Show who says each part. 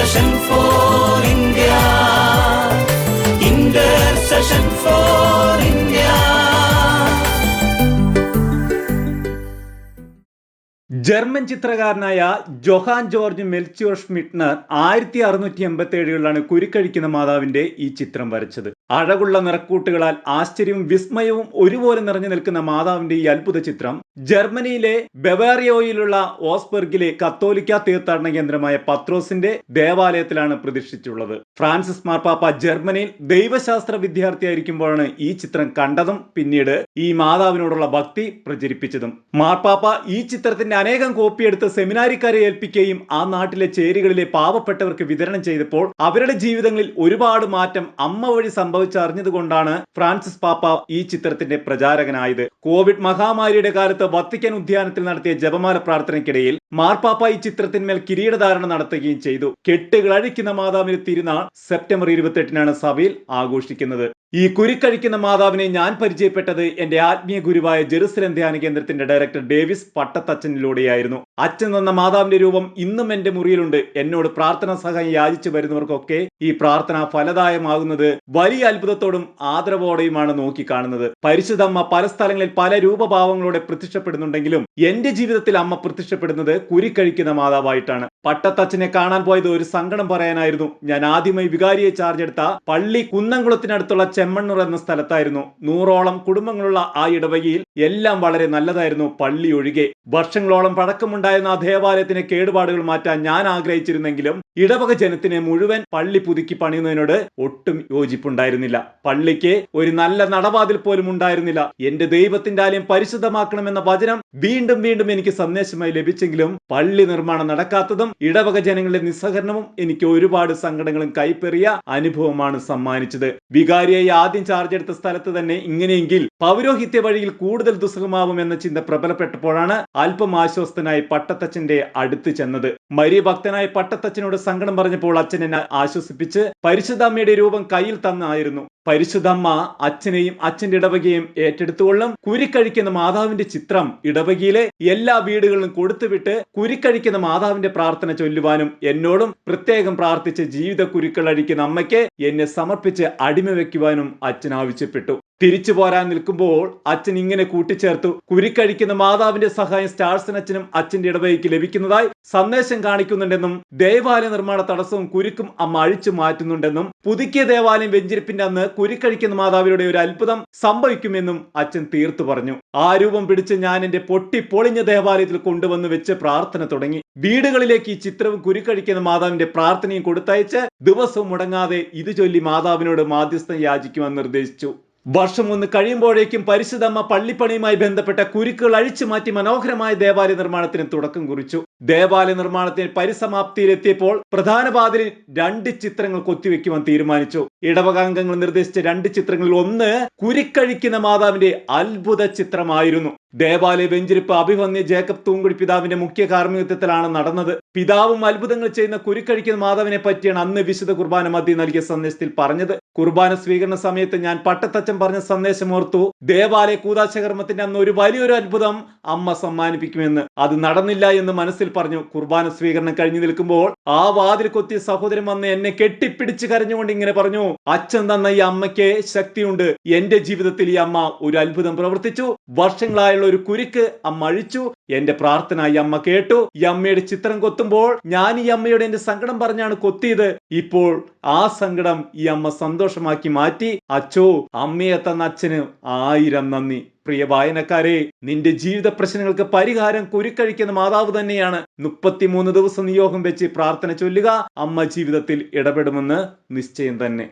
Speaker 1: Intercession for India. Intercession for India.
Speaker 2: German ചിത്രകാരനായ Johann Georg Melchior Schmidtner ആയിരത്തി അറുന്നൂറ്റി എൺപത്തി ഏഴുകളിലാണ് കുരുക്കഴിക്കുന്ന മാതാവിന്റെ ഈ ചിത്രം വരച്ചത് അഴകുള്ള നിറക്കൂട്ടുകളാൽ ആശ്ചര്യവും വിസ്മയവും ഒരുപോലെ നിറഞ്ഞു നിൽക്കുന്ന മാതാവിന്റെ ഈ അത്ഭുത ചിത്രം ജർമ്മനിയിലെ ബവേറിയോയിലുള്ള ഓസ്ബർഗിലെ കത്തോലിക്ക തീർത്ഥാടന കേന്ദ്രമായ പത്രോസിന്റെ ദേവാലയത്തിലാണ് പ്രതിഷ്ഠിച്ചുള്ളത് ഫ്രാൻസിസ് മാർപ്പാപ്പ ജർമ്മനിയിൽ ദൈവശാസ്ത്ര വിദ്യാർത്ഥിയായിരിക്കുമ്പോഴാണ് ഈ ചിത്രം കണ്ടതും പിന്നീട് ഈ മാതാവിനോടുള്ള ഭക്തി പ്രചരിപ്പിച്ചതും. മാർപ്പാപ്പ ഈ ചിത്രത്തിന്റെ അനേകം കോപ്പിയെടുത്ത് സെമിനാരിക്കാരെ ഏൽപ്പിക്കുകയും ആ നാട്ടിലെ ചേരികളിലെ പാവപ്പെട്ടവർക്ക് വിതരണം ചെയ്തപ്പോൾ അവരുടെ ജീവിതങ്ങളിൽ ഒരുപാട് മാറ്റം അമ്മ വഴി സംഭവിച്ചറിഞ്ഞതുകൊണ്ടാണ് ഫ്രാൻസിസ് പാപ്പ ഈ ചിത്രത്തിന്റെ പ്രചാരകനായത്. കോവിഡ് മഹാമാരിയുടെ കാലത്ത് വത്തിക്കാൻ ഉദ്യാനത്തിൽ നടത്തിയ ജപമാല പ്രാർത്ഥനയ്ക്കിടയിൽ മാർപ്പാപ്പ ഈ ചിത്രത്തിന്മേൽ കിരീടധാരണ നടത്തുകയും ചെയ്തു. കെട്ടുകൾ അഴിക്കുന്ന തിരുനാൾ സെപ്റ്റംബർ ഇരുപത്തെട്ടിനാണ് സഭയിൽ ആഘോഷിക്കുന്നത്. ഈ കുരിക്കഴിക്കുന്ന മാതാവിനെ ഞാൻ പരിചയപ്പെട്ടത് എന്റെ ആത്മീയ ഗുരുവായ ജെറുസലം ധ്യാന കേന്ദ്രത്തിന്റെ ഡയറക്ടർ ഡേവിസ് പട്ടത്തച്ഛനിലൂടെയായിരുന്നു. അച്ഛൻ തന്ന മാതാവിന്റെ രൂപം ഇന്നും എന്റെ മുറിയിലുണ്ട്. എന്നോട് പ്രാർത്ഥന സഹായം യാചിച്ചു വരുന്നവർക്കൊക്കെ ഈ പ്രാർത്ഥന ഫലദായമാകുന്നത് വലിയ അത്ഭുതത്തോടും ആദരവോടെയുമാണ് നോക്കിക്കാണുന്നത്. പരിശുദ്ധമ്മ പല സ്ഥലങ്ങളിൽ പല രൂപഭാവങ്ങളോടെ പ്രത്യക്ഷപ്പെടുന്നുണ്ടെങ്കിലും എന്റെ ജീവിതത്തിൽ അമ്മ പ്രത്യക്ഷപ്പെടുന്നത് കുരിക്കഴിക്കുന്ന മാതാവായിട്ടാണ്. പട്ടത്തച്ഛനെ കാണാൻ പോയത് ഒരു സങ്കടം പറയാനായിരുന്നു. ഞാൻ ആദ്യമായി വികാരിയെ ചാർജ് എടുത്ത പള്ളി കുന്നംകുളത്തിനടുത്തുള്ള ചെമ്മണ്ണൂർ എന്ന സ്ഥലത്തായിരുന്നു. നൂറോളം കുടുംബങ്ങളുള്ള ആ ഇടവകയിൽ എല്ലാം വളരെ നല്ലതായിരുന്നു പള്ളി ഒഴികെ വർഷങ്ങളോളം പഴക്കമുണ്ടായിരുന്ന ആ ദേവാലയത്തിന് കേടുപാടുകൾ മാറ്റാൻ ഞാൻ ആഗ്രഹിച്ചിരുന്നെങ്കിലും ഇടവക ജനത്തിനെ മുഴുവൻ പള്ളി പുതുക്കി പണിയുന്നതിനോട് ഒട്ടും യോജിപ്പുണ്ടായിരുന്നില്ല. പള്ളിക്ക് ഒരു നല്ല നടവാതിൽ പോലും ഉണ്ടായിരുന്നില്ല. എന്റെ ദൈവത്തിന്റെ ആലയം പരിശുദ്ധമാക്കണമെന്ന വചനം വീണ്ടും വീണ്ടും എനിക്ക് സന്ദേശമായി ലഭിച്ചെങ്കിലും പള്ളി നിർമ്മാണം നടക്കാത്തതും ഇടവക ജനങ്ങളുടെ നിസ്സഹകരണവും എനിക്ക് ഒരുപാട് സങ്കടങ്ങളും കൈപ്പെറിയ അനുഭവമാണ് സമ്മാനിച്ചത്. വികാരിയായി ആദ്യം ചാർജ് എടുത്ത സ്ഥലത്ത് തന്നെ ഇങ്ങനെയെങ്കിൽ പൗരോഹിത്യ വഴിയിൽ കൂടുതൽ ദുസ്സഹമാവും എന്ന ചിന്ത പ്രബലപ്പെട്ടപ്പോഴാണ് അല്പം ആശ്വസ്തനായി പട്ടത്തച്ഛന്റെ അടുത്ത് ചെന്നത്. മരിയ ഭക്തനായ പട്ടത്തച്ഛനോട് സങ്കടം പറഞ്ഞപ്പോൾ അച്ഛൻ എന്നെ ആശ്വസിപ്പിച്ച് പരിശുദ്ധാമ്മയുടെ രൂപം കയ്യിൽ തന്നായിരുന്നു. പരിശുദ്ധമ്മ അച്ഛനെയും അച്ഛന്റെ ഇടവകയും ഏറ്റെടുത്തുകൊള്ളും. കുരിക്കഴിക്കുന്ന മാതാവിന്റെ ചിത്രം ഇടവകയിലെ എല്ലാ വീടുകളിലും കൊടുത്തുവിട്ട് കുരിക്കഴിക്കുന്ന മാതാവിന്റെ പ്രാർത്ഥന ചൊല്ലുവാനും എന്നോടും പ്രത്യേകം പ്രാർത്ഥിച്ച് ജീവിത കുരുക്കൾ അഴിക്കുന്ന അമ്മയ്ക്ക് എന്നെ സമർപ്പിച്ച് അടിമ വെക്കുവാനും അച്ഛൻ ആവശ്യപ്പെട്ടു. തിരിച്ചു പോരാൻ നിൽക്കുമ്പോൾ അച്ഛൻ ഇങ്ങനെ കൂട്ടിച്ചേർത്തു. കുരിക്കഴിക്കുന്ന മാതാവിന്റെ സഹായം സ്റ്റാർസൻ അച്ഛനും അച്ഛന്റെ ഇടവകയ്ക്ക് ലഭിക്കുന്നതായി സന്ദേശം കാണിക്കുന്നുണ്ടെന്നും ദേവാലയ നിർമ്മാണ തടസ്സവും കുരുക്കും അമ്മ അഴിച്ചു മാറ്റുന്നുണ്ടെന്നും പുതുക്കിയ ദേവാലയം വെഞ്ചിരിപ്പിന്റെ അന്ന് കുരുക്കഴിക്കുന്ന മാതാവിലൂടെ ഒരു അത്ഭുതം സംഭവിക്കുമെന്നും അച്ഛൻ തീർത്തു പറഞ്ഞു. ആ രൂപം പിടിച്ച് ഞാൻ എന്റെ പൊട്ടി പൊളിഞ്ഞ ദേവാലയത്തിൽ കൊണ്ടുവന്ന് വെച്ച് പ്രാർത്ഥന തുടങ്ങി. വീടുകളിലേക്ക് ഈ ചിത്രവും കുരുക്കഴിക്കുന്ന മാതാവിന്റെ പ്രാർത്ഥനയും കൊടുത്തയച്ച് ദിവസവും മുടങ്ങാതെ ഇത് ചൊല്ലി മാതാവിനോട് മാധ്യസ്ഥം യാചിക്കുവാൻ നിർദ്ദേശിച്ചു. വർഷം ഒന്ന് കഴിയുമ്പോഴേക്കും പരിശുദ്ധമ്മ പള്ളിപ്പണിയുമായി ബന്ധപ്പെട്ട കുരുക്കുകൾ അഴിച്ചു മാറ്റി മനോഹരമായ ദേവാലയ നിർമ്മാണത്തിന് തുടക്കം കുറിച്ചു. ദേവാലയ നിർമ്മാണത്തിന് പരിസമാപ്തിയിലെത്തിയപ്പോൾ പ്രധാന വാതിലിൽ രണ്ട് ചിത്രങ്ങൾ കൊത്തിവെക്കുവാൻ തീരുമാനിച്ചു. ഇടവകാംഗങ്ങൾ നിർദ്ദേശിച്ച രണ്ട് ചിത്രങ്ങളിൽ ഒന്ന് കുരുക്കഴിക്കുന്ന മാതാവിന്റെ അത്ഭുത ചിത്രമായിരുന്നു. ദേവാലയ വെഞ്ചിരിപ്പ് അഭിവന്യ ജേക്കബ് തൂങ്കുടി പിതാവിന്റെ മുഖ്യ കാർമ്മികത്വത്തിലാണ് നടന്നത്. പിതാവും അത്ഭുതങ്ങൾ ചെയ്യുന്ന കുരുക്കഴിക്കുന്ന മാതാവിനെ പറ്റിയാണ് അന്ന് വിശുദ്ധ കുർബാന മധ്യ നൽകിയ സന്ദേശത്തിൽ പറഞ്ഞത്. കുർബാന സ്വീകരണ സമയത്ത് ഞാൻ പട്ടത്തച്ഛൻ പറഞ്ഞ സന്ദേശം ഓർത്തു ദേവാലയ കൂതാശകർമ്മത്തിന്റെ അന്ന് ഒരു വലിയൊരു അത്ഭുതം അമ്മ സമ്മാനിപ്പിക്കുമെന്ന്. അത് നടന്നില്ല എന്ന് മനസ്സിൽ പറഞ്ഞു. കുർബാന സ്വീകരണം കഴിഞ്ഞു നിൽക്കുമ്പോൾ ആ വാതിൽ കൊത്തിയ സഹോദരൻ വന്ന് എന്നെ കെട്ടിപ്പിടിച്ച് കരഞ്ഞുകൊണ്ട് ഇങ്ങനെ പറഞ്ഞു അച്ഛൻ തന്ന ഈ അമ്മയ്ക്ക് ശക്തിയുണ്ട്. എന്റെ ജീവിതത്തിൽ ഈ അമ്മ ഒരു അത്ഭുതം പ്രവർത്തിച്ചു. വർഷങ്ങളായുള്ള ഒരു കുരുക്ക് അമ്മ അഴിച്ചു. എന്റെ പ്രാർത്ഥന ഈ അമ്മ കേട്ടു. ഈ അമ്മയുടെ ചിത്രം കൊത്തുമ്പോൾ ഞാൻ ഈ അമ്മയോട് എന്റെ സങ്കടം പറഞ്ഞാണ് കൊത്തിയത്. ഇപ്പോൾ ആ സങ്കടം ഈ അമ്മ സന്തോഷമാക്കി മാറ്റി അച്ചോ അമ്മയെ തന്ന അച്ഛന് ആയിരം നന്ദി. പ്രിയ വായനക്കാരെ നിന്റെ ജീവിത പ്രശ്നങ്ങൾക്ക് പരിഹാരം കുരുക്കഴിക്കുന്ന മാതാവ് തന്നെയാണ്. മുപ്പത്തിമൂന്ന് ദിവസം നിയോഗം വെച്ച് പ്രാർത്ഥന ചൊല്ലുക. അമ്മ ജീവിതത്തിൽ ഇടപെടുമെന്ന് നിശ്ചയം തന്നെ.